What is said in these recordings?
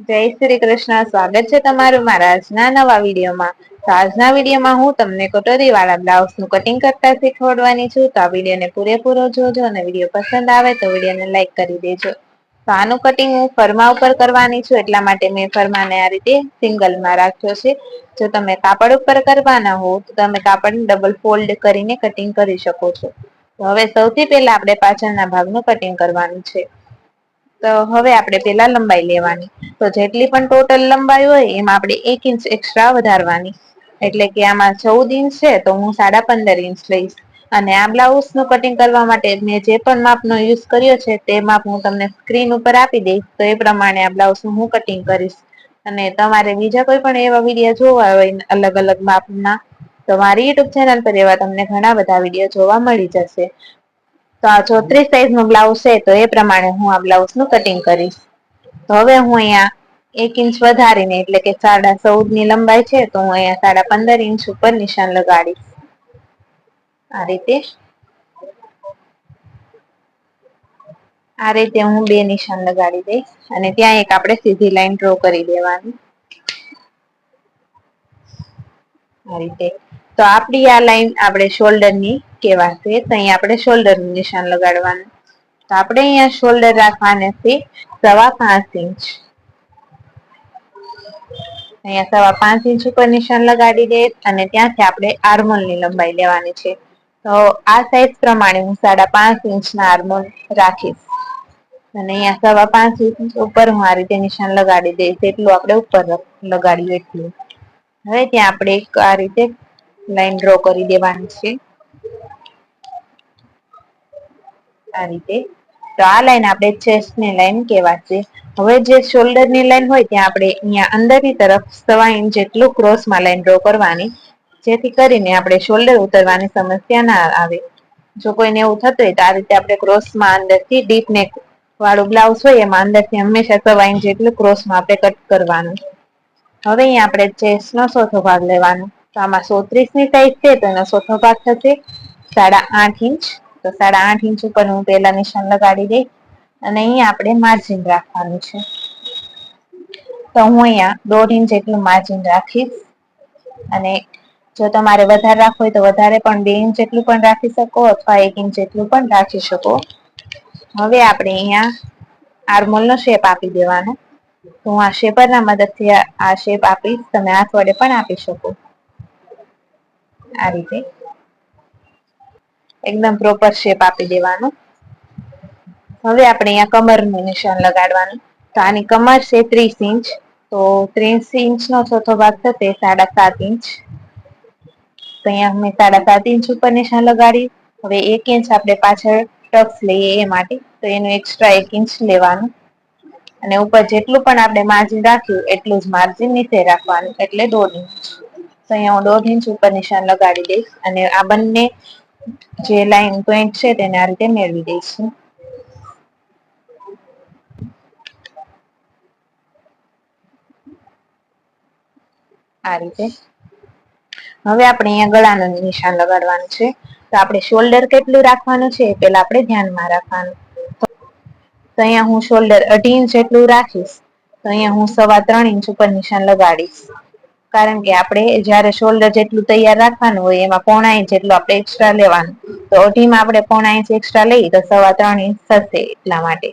જય શ્રી કૃષ્ણ. સ્વાગત છે તમારું મારા આજના નવા વિડીયોમાં. તો આજના વિડીયોમાં હું તમને કટોરી વાળા બ્લાઉઝનું કટિંગ કરતા શીખવાડવાની છું. તો આ વિડીયોને પૂરેપૂરો જોજો અને વીડિયો પસંદ આવે તો વિડીયોને લાઈક કરી દેજો. તો આનું કટિંગ હું ફરમા ઉપર કરવાની છું. એટલા માટે મેં ફરમાને આ રીતે સિંગલમાં રાખ્યો છે. જો તમે કાપડ ઉપર કરવાના હો, તો તમે કાપડ ડબલ ફોલ્ડ કરીને કટિંગ કરી શકો છો. હવે સૌથી પહેલા આપણે પાછળના ભાગનું કટિંગ કરવાનું છે. તો હવે આપણે પેલા લંબાઈ લેવાની. તો જેટલી પણ ટોટલ લંબાઈ હોય, એમાં આપણે એક ઇંચ એક્સ્ટ્રા વધારવાની. એટલે કે આમાં ચૌદ ઇંચ છે, તો હું સાડા પંદર ઇંચ લઈશ. અને આ બ્લાઉઝનું કટિંગ કરવા માટે મેં જે પણ માપનો યુઝ કર્યો છે, તે માપ હું તમને સ્ક્રીન ઉપર આપી દઈશ. તો એ પ્રમાણે આ બ્લાઉઝનું હું કટિંગ કરીશ. અને તમારે બીજા કોઈ પણ એવા વીડિયો જોવા હોય અલગ અલગ માપના તો મારી યુટ્યુબ ચેનલ પર એવા તમને ઘણા બધા વીડિયો જોવા મળી જશે. તો આ ચોત્રીસ સાઈઝનું બ્લાઉઝ છે, તો એ પ્રમાણે હું આ બ્લાઉઝનું કટિંગ કરીશ. તો હવે હું અહીંયા એક ઇંચ વધારીને, એટલે કે સાડા ચૌદની લંબાઈ છે, તો હું અહીંયા સાડા પંદર ઇંચ ઉપર નિશાન લગાડીશ. આ રીતે. આ રીતે હું બે નિશાન લગાડી દઈશ, અને ત્યાં એક આપણે સીધી લાઈન ડ્રો કરી દેવાની. આ રીતે. તો આપણી આ લાઈન આપણે શોલ્ડર કહેવાશે તો અહીંયા આપણે શોલ્ડરનું નિશાન લગાડવાનું. તો આપણે અહીંયા શોલ્ડર રાખવાના છે સવા પાંચ ઇંચ. અહીંયા સવા પાંચ ઇંચ ઉપર નિશાન લગાડી દે અને ત્યાંથી આપણે આર્મોલની લંબાઈ લેવાની છે. તો આ સાઈઝ પ્રમાણે હું સાડા પાંચ ઇંચ ના આર્મોલ રાખીશ. અને અહીંયા સવા પાંચ ઇંચ ઉપર હું આ રીતે નિશાન લગાડી દઈશ. એટલું આપણે ઉપર લગાડ્યું એટલું. હવે ત્યાં આપણે આ રીતે લાઈન ડ્રો કરી દેવાની છે. આ રીતે. તો આ લાઈન આપણે ચેસ્ટની લાઈન કહેવાશે. હવે જે શોલ્ડરની લાઈન હોય ત્યાં આપણે અહીંયા અંદરની તરફ સવા ઇંચ જેટલું ક્રોસમાં લાઈન ડ્રો કરવાની. જેથી કરીને આપણે શોલ્ડર ઉતરવાની સમસ્યા ના આવે. જો કોઈને એવું થતું હોય તો આ રીતે આપણે ક્રોસમાં અંદરથી ડીપ નેક વાળું બ્લાઉઝ હોય એમાં અંદરથી હંમેશા સવા ઇંચ જેટલું ક્રોસમાં આપણે કટ કરવાનું હવે અહીંયા આપણે ચેસ્ટ નો ચોથો ભાગ લેવાનો. તો આમાં સોત્રીસની સાઈઝ છે, તો એનો ચોથો ભાગ થશે. સાડા આઠ ઇંચ, તો સાડા આઠ ઇંચ ઉપર હું પેલા નિશાન લગાડી દઈ અને અહીંયા આપણે માર્જિન રાખવાનું છે. તો હું અહીંયા દોઢ ઇંચ જેટલું માર્જિન રાખીશ. અને જો તમારે વધારે રાખવું હોય તો વધારે પણ બે ઇંચ જેટલું પણ રાખી શકો અથવા એક ઇંચ જેટલું પણ રાખી શકો. હવે આપણે અહીંયા આર્મોલ નો શેપ આપી દેવાનો. તો હું આ શેપર ના મદદથી આ શેપ આપીશ. તમે હાથ વડે પણ આપી શકો. આ રીતે. એકદમ પ્રોપર શેપ આપી દેવાનું. હવે આપણે અહીંયા કમરનું નિશાન લગાડવાનું. તો આની કમર છે ત્રીસ ઇંચ. તો ત્રીસ ઇંચ નો ચોથો ભાગ થશે સાડા સાત ઇંચ. તો અહીંયા મેં સાડા સાત ઇંચ ઉપર નિશાન લગાડી હવે એક ઇંચ આપણે પાછળ ટક્સ લઈએ એ માટે. તો એનું એક્સ્ટ્રા એક ઇંચ લેવાનું. અને ઉપર જેટલું પણ આપણે માર્જિન રાખ્યું, એટલું જ માર્જિન નીચે રાખવાનું. એટલે દોઢ ઇંચ. અહીંયા હું દોઢ ઇંચ ઉપર નિશાન લગાડી દઈશ અને આ બંને જે લાઈન પોઈન્ટ છે તેને આ રીતે મેળવી દઈશું આ રીતે. હવે આપણે અહીંયા ગળાનું નિશાન લગાડવાનું છે. તો આપણે શોલ્ડર કેટલું રાખવાનું છે એ પેલા આપણે ધ્યાનમાં રાખવાનું. તો અહીંયા હું શોલ્ડર અઢી ઇંચ જેટલું રાખીશ. તો અહીંયા હું સવા ત્રણ ઇંચ ઉપર નિશાન લગાડીશ. કારણ કે આપણે જયારે શોલ્ડર જેટલું તૈયાર રાખવાનું હોય, એમાં પોણા ઇંચ જેટલું આપણે એક્સ્ટ્રા લેવાનું. તો અઢીમાં આપણે પોણા ઇંચ એક્સ્ટ્રા લઈએ તો સવા ત્રણ ઇંચ થશે એટલા માટે.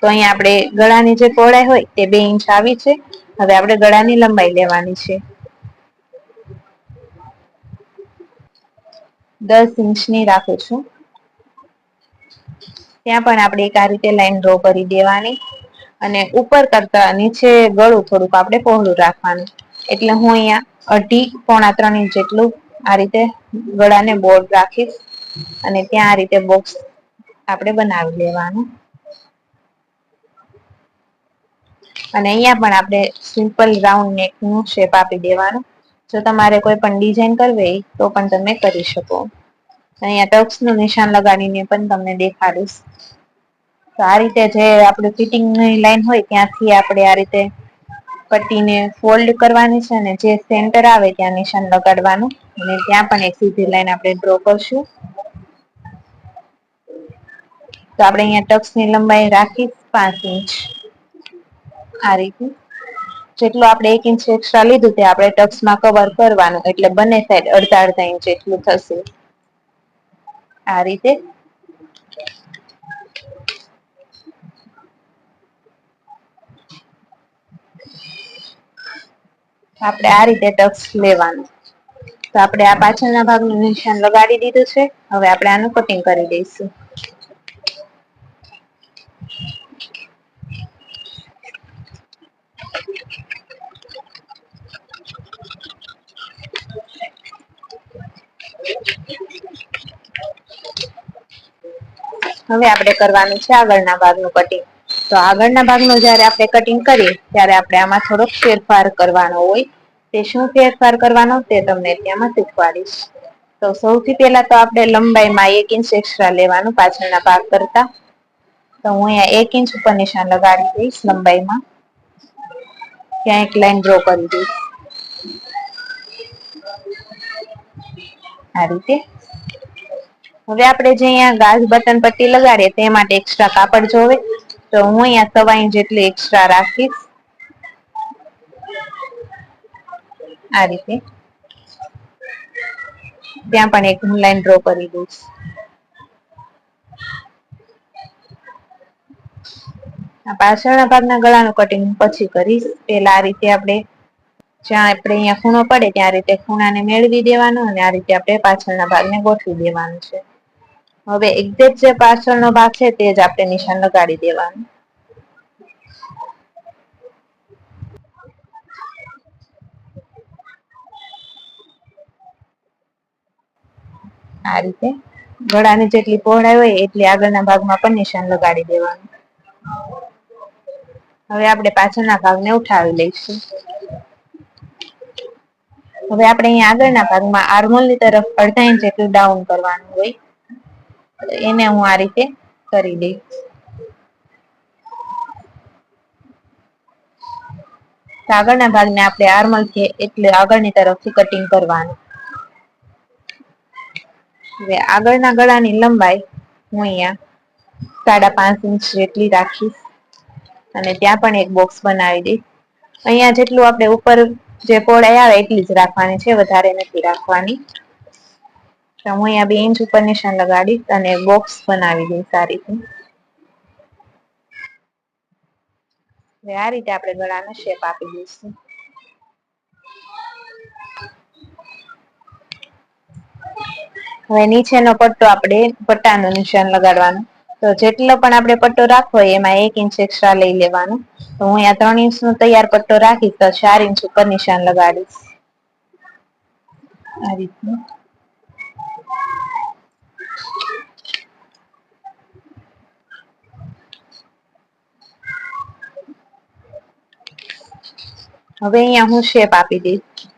તો અહીંયા આપણે ગળાની જે પહોળાઈ હોય, તે બે ઇંચ આવી છે. હવે આપણે ગળાની લંબાઈ લેવાની છે. દસ ઇંચની રાખું છું. ત્યાં પણ આપણે એક આ રીતે લાઈન ડ્રો કરી દેવાની. અને ઉપર કરતા નીચે ગળું થોડુંક આપણે પહોળું રાખવાનું. એટલે હું અહીંયા અઢી પોણા ત્રણ ઇંચ જેટલું આ રીતે ગળાને બોર્ડ રાખીશ અને ત્યાં આ રીતે બોક્સ આપણે બનાવી લેવાનું અને અહીંયા પણ આપણે સિમ્પલ રાઉન્ડ નેકનું શેપ આપી દેવાનું. જો તમારે કોઈ પણ ડિઝાઇન કરવી તો પણ તમે કરી શકો. અહીંયા ટક્સનું નિશાન લગાડીને પણ તમને દેખાડીશ. તો આ રીતે જે આપણે ફિટિંગની લાઈન હોય ત્યાંથી આપણે આ રીતે પટ્ટીને ફોલ્ડ કરવાની છે અને જે સેન્ટર આવે ત્યાં નિશાન લગાડવાનું. અને ત્યાં પણ એક સીધી લાઈન આપણે ડ્રો કરશું. તો આપણે અહીંયા ટક્સની લંબાઈ રાખી પાંચ ઇંચ. આ રીતે. જેટલું આપણે એક ઇંચ એક્સ્ટ્રા લીધું તે આપણે ટક્સમાં કવર કરવાનું. એટલે બંને સાઈડ અડધા અડધા ઇંચ એટલું થશે. આ રીતે. આપણે આ રીતે ટક્સ લેવાનું. તો આપણે આ પાછળના ભાગનું નિશાન લગાડી દીધું છે. હવે આપણે આનું કટિંગ કરી દઈશું. હવે આપણે કરવાનું છે આગળના ભાગનું કટિંગ તો આગળના ભાગનો જ્યારે આપણે કટિંગ કરીએ, ત્યારે આપણે આમાં થોડોક ફેરફાર કરવાનો હોય. તે શું ફેરફાર કરવાનો, તે તમને ત્યાંમાં શીખવાડીશ. તો સૌથી પહેલા તો આપણે લંબાઈમાં એક ઇંચ એક્સ્ટ્રા લેવાનું પાછળના ભાગ કરતા. તો હું અહીંયા એક ઇંચ ઉપર નિશાન લગાડી દઈશ લંબાઈમાં. ત્યાં એક લાઈન ડ્રો કરી દઈશ. આ રીતે. હવે આપણે જે અહીંયા ગાજ બટન પટ્ટી લગાડીએ, તે માટે એક્સ્ટ્રા કાપડ જોવે. તો હું અહીંયા સવા ઇંચ જેટલી એક્સ્ટ્રા રાખીશ. આ રીતે. ત્યાં પણ એક હું લાઈન ડ્રો કરી દઈશ. પાછળના ભાગના ગળાનું કટિંગ પછી કરીશ. પેલા આ રીતે આપણે જ્યાં આપણે અહીંયા ખૂણો પડે ત્યાં રીતે ખૂણાને મેળવી દેવાનો અને આ રીતે આપણે પાછળના ભાગને ગોઠવી દેવાનું છે. હવે એક્ઝેક્ટ જે પાછળનો ભાગ છે તે જ આપણે નિશાન લગાડી દેવાનું. આ રીતે ગળાની જેટલી પહોળાઈ હોય એટલી આગળના ભાગમાં પણ નિશાન લગાડી દેવાનું. હવે આપણે પાછળના ભાગને ઉઠાવી લઈશું. હવે આપણે અહીંયા આગળના ભાગમાં આર્મોલની તરફ અડધા ઇંચ જેટલું ડાઉન કરવાનું હોય. એને હું આ રીતે કરી દઈશ. આગળના ભાગને આપણે આર્મલ છે એટલે આગળની તરફથી કટિંગ કરવાનું. હવે આગળના ગળાની લંબાઈ હું અહીંયા સાડા પાંચ ઇંચ જેટલી રાખીશ અને ત્યાં પણ એક બોક્સ બનાવી દઈશ. અહીંયા જેટલું આપણે ઉપર જે પહોળાઈ આવે એટલી જ રાખવાની છે, વધારે નથી રાખવાની. તો હું અહીંયા બે ઇંચ ઉપર નિશાન લગાડીશ અને બોક્સ બનાવી દઈશ આ રીતે. આ રીતે આપણે ગળાનો શેપ આપી દઈશું. હવે નીચેનો પટ્ટો આપણે પટ્ટાનું નિશાન લગાડવાનું. તો જેટલો પણ આપણે પટ્ટો રાખવો એમાં એક ઇંચ એક્સ્ટ્રા લઈ લેવાનું. તો હું અહીંયા ત્રણ ઇંચ નો તૈયાર પટ્ટો રાખીશ તો ચાર ઇંચ ઉપર નિશાન લગાડીશ. આ રીતનું હવે અહીંયા હું શેપ આપી દઈશ.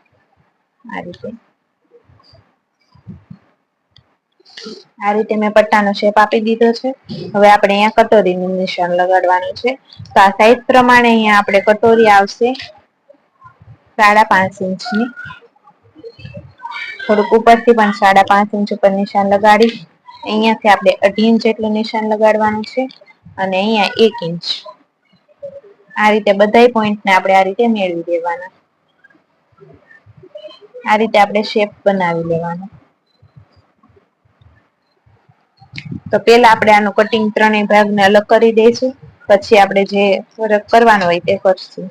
આ રીતે. આ રીતે મેં પટ્ટાનો શેપ આપી દીધો છે. હવે આપણે અહીંયા કટોરીનું નિશાન લગાડવાનું છે. તો આ સાઈઝ પ્રમાણે અહીંયા આપણે કટોરી આવશે. સાડા પાંચ ઇંચની. થોડુંક ઉપરથી પણ સાડા પાંચ ઇંચ ઉપર નિશાન લગાડી અહીંયાથી આપણે અઢી ઇંચ જેટલું નિશાન લગાડવાનું છે. અને અહીંયા એક ઇંચ. આ રીતે બધા પોઈન્ટને આપણે આ રીતે મેળવી દેવાના. આ રીતે આપણે શેપ બનાવી લેવાનો. તો પેલા આપણે આનું કટિંગ ત્રણેય ભાગને અલગ કરી દઈશું. પછી આપણે જે ફરક કરવાનો હોય તે કરશું.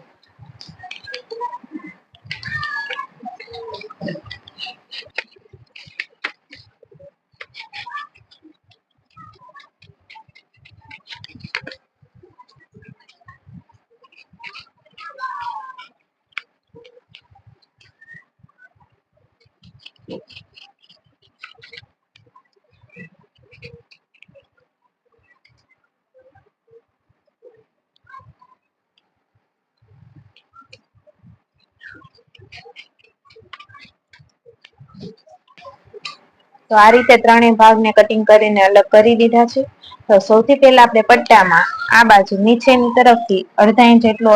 તો આ રીતે ત્રણેય ભાગને કટિંગ કરીને અલગ કરી દીધા છે. તો સૌથી પહેલા આપણે પટ્ટામાં આ બાજુ નીચેની તરફથી અડધા ઇંચ જેટલો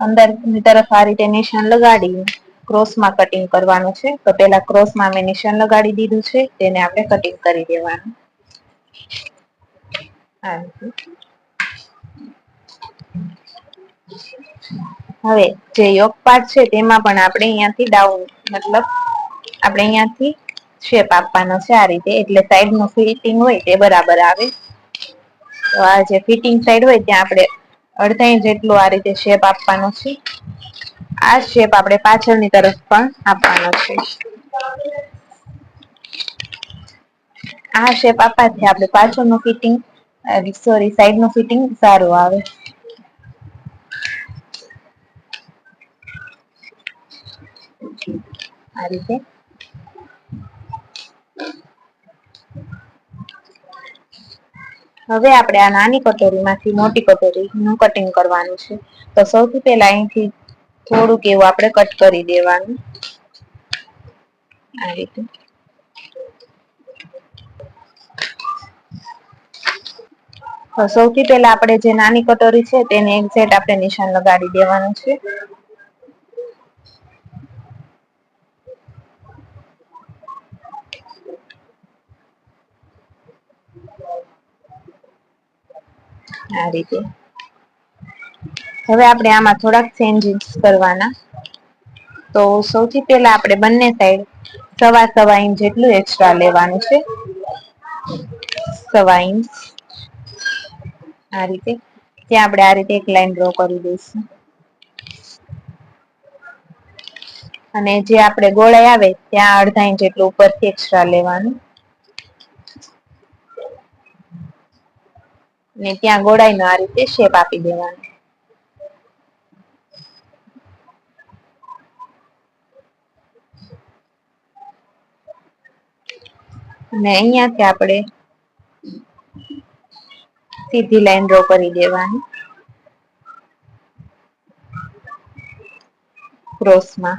અંદરની તરફ આ રીતે નિશાન લગાડી ક્રોસમાં કટિંગ કરવાનું છે. તો પહેલા ક્રોસમાં મેં નિશાન લગાડી દીધું છે. તેને આપણે કટિંગ કરી દેવાનું. આ હવે જે યોગ પાઠ છે તેમાં પણ આપણે અહીંયાથી ડાઉન મતલબ આપણે અહિયાંથી શેપ આપવાનો છે આ રીતે. એટલે સાઈડનું ફિટિંગ હોય તે બરાબર આવે. તો આ જે ફિટિંગ સાઈડ હોય ત્યાં આપણે અડધા જેટલું આ રીતે શેપ આપવાનો છે. આ શેપ આપણે પાછળની તરફ પણ આપવાનો છે. આ શેપ આપવાથી આપણે પાછળનું ફિટિંગ સોરી સાઈડનું ફિટિંગ સારું આવે. આ રીતે હવે આપણે આ નાની કટોરીમાંથી મોટી કટોરીનું કટિંગ કરવાનું છે. તો સૌથી પહેલા અહીંથી થોડુંક એવું આપણે કટ કરી દેવાનું. આ રીતે. સૌથી પહેલા આપણે જે નાની કટોરી છે તેને એક્ઝેક્ટ આપણે નિશાન લગાડી દેવાનું છે. આ રીતે. હવે આપણે આમાં થોડાક ચેન્જીસ કરવાના. તો સૌથી પહેલા આપણે બંને સાઈડ સવા સવા ઇંચ જેટલું એક્સ્ટ્રા લેવાનું છે. સવા ઇંચ આ રીતે. ત્યાં આપણે આ રીતે એક લાઈન ડ્રો કરી દઈશું. અને જે આપણે ગોળાઈ આવે, ત્યાં અડધા ઇંચ જેટલું ઉપરથી એક્સ્ટ્રા લેવાનું. ને ત્યાં ગોળાઈ નો આ રીતે શેપ આપી દેવાનો. અને અહીંયાથી આપણે સીધી લાઈન ડ્રો કરી દેવાની. ક્રોસમાં.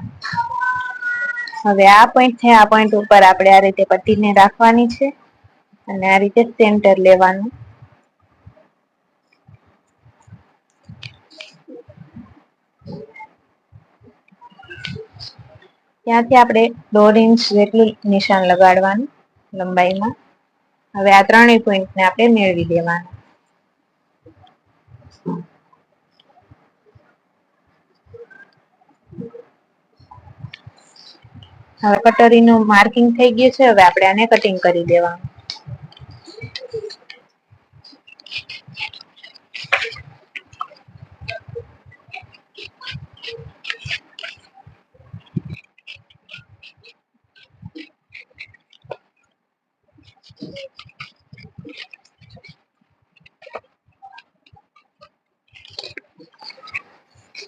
હવે આ પોઈન્ટ છે, આ પોઈન્ટ ઉપર આપણે આ રીતે પટ્ટીને રાખવાની છે અને આ રીતે સેન્ટર લેવાનું. ત્યાંથી આપણે દોઢ ઇંચ જેટલું નિશાન લગાડવાનું લંબાઈમાં. હવે આ ત્રણેય પોઈન્ટને આપણે મેળવી દેવાના. હવે કટોરીનું માર્કિંગ થઈ ગયું છે, હવે આપણે આને કટિંગ કરી દેવાનું.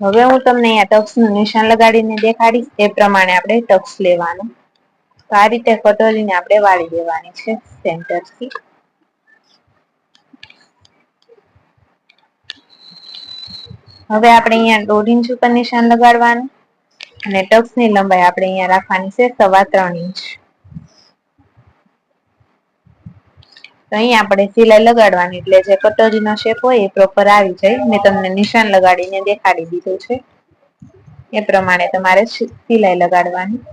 હવે હું તમને અહીંયા ટક્સનું નિશાન લગાડીને દેખાડીશ. એ પ્રમાણે આપણે ટક્સ લેવાનું. તો આ રીતે કટોરીને આપણે વાળી દેવાની છે સેન્ટરથી. હવે આપણે અહીંયા દોઢ ઇંચ ઉપર નિશાન લગાડવાનું. અને ટક્સની લંબાઈ આપણે અહીંયા રાખવાની છે સવા ત્રણ ઇંચ. તો અહીંયા આપણે સિલાઈ લગાડવાની, એટલે જે કટોરીનો શેપ હોય એ પ્રોપર આવી જાય. મેં તમને નિશાન લગાડીને દેખાડી દીધું છે. એ પ્રમાણે તમારે સિલાઈ લગાડવાની.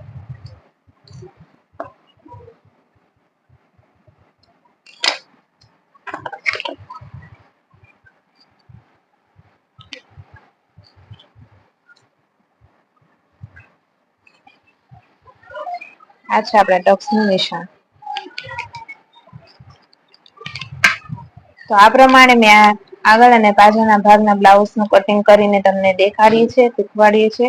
આ છે આપણા ટક્સનું નિશાન. તો આ પ્રમાણે મેં આગળ અને પાછળના ભાગના બ્લાઉઝનું કટિંગ કરીને તમને દેખાડીએ છે, શીખવાડીએ છે.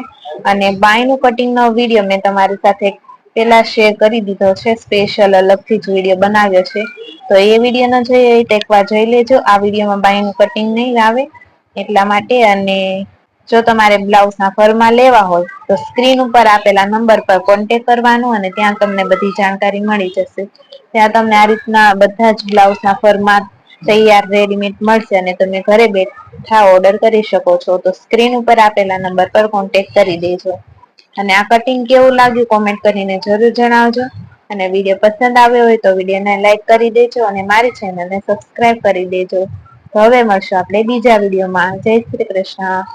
અને બાયનું કટિંગનો વીડિયો મેં તમારી સાથે પેલા શેર કરી દીધો છે સ્પેશિયલ અલગથી જ વીડિયો બનાવ્યો છે. તો એ વીડિયો ન જોઈએ એ એકવાર જોઈ લેજો, આ વિડીયોમાં બાયનું કટિંગ નહીં આવે. એટલા માટે અને જો તમારે બ્લાઉઝ ના ફરમાં લેવા હોય, તો સ્ક્રીન ઉપર આપેલા નંબર પર કોન્ટેક કરવાનું અને ત્યાં તમને બધી જાણકારી મળી જશે. ત્યાં તમને આ રીતના બધા જ બ્લાઉઝ ના ફરમાં તૈયાર રેડીમેડ મળશે અને તમે ઘરે બેઠા ઓર્ડર કરી શકો છો, તો સ્ક્રીન ઉપર આપેલા નંબર પર કોન્ટેક્ટ કરી દેજો. અને આ કટિંગ કેવું લાગ્યું કોમેન્ટ કરીને જરૂર જણાવજો. અને વીડિયો પસંદ આવ્યો હોય તો વિડીયોને લાઈક કરી દેજો અને મારી ચેનલને સબસ્ક્રાઈબ કરી દેજો. હવે મળશું આપણે બીજા વિડીયોમાં જય શ્રી કૃષ્ણ.